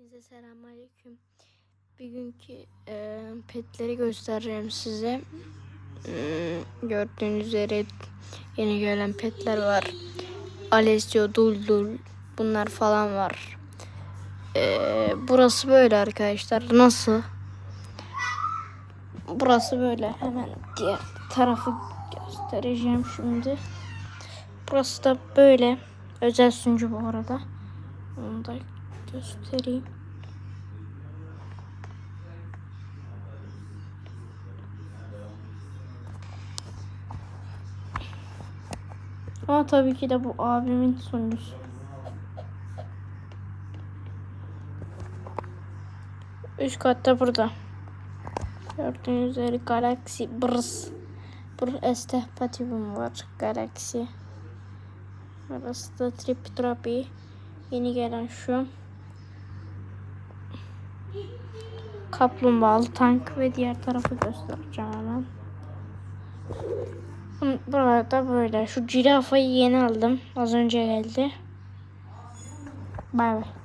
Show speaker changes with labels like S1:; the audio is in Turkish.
S1: Hepinize selamünaleyküm. Bugünkü e, petleri göstereceğim size. Hmm, gördüğünüz üzere yeni gelen petler var. Alessio, Duldul bunlar falan var. E, burası böyle arkadaşlar. Nasıl? Burası böyle. Hemen diğer tarafı göstereceğim şimdi. Burası da böyle. Özel sunucu bu arada. Onu da göstereyim. Ama tabii ki de bu abimin sunucusu. Üst katta burada. Gördüğünüz üzere Galaxy Brs. Br ST Patibum var. Galaxy. Burası da Trip Tropi. Yeni gelen şu. Kaplumbağalı tank ve diğer tarafı göstereceğim hemen. Burada böyle. Şu cirafayı yeni aldım. Az önce geldi. Bay bay.